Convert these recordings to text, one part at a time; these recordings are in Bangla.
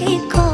she called.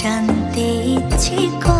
জানতে ইচ্ছে করে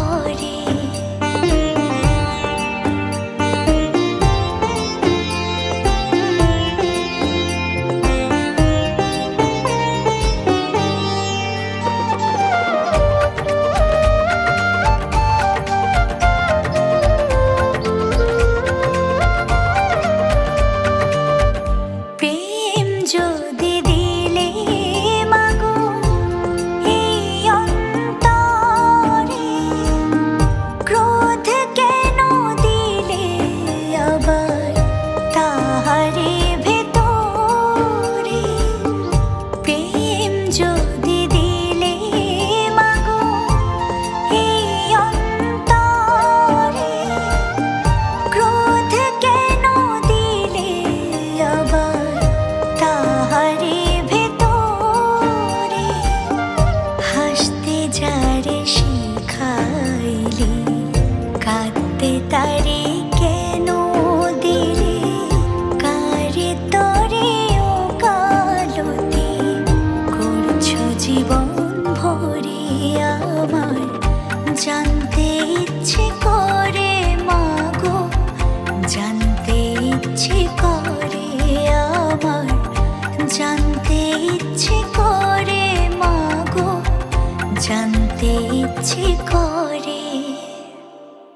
তারে কেন কারে জীবন জানতে ইচ্ছে করে মাগো, জানতে ইচ্ছে করে জানতে ইচ্ছে করে মাগো, জানতে ইচ্ছে করে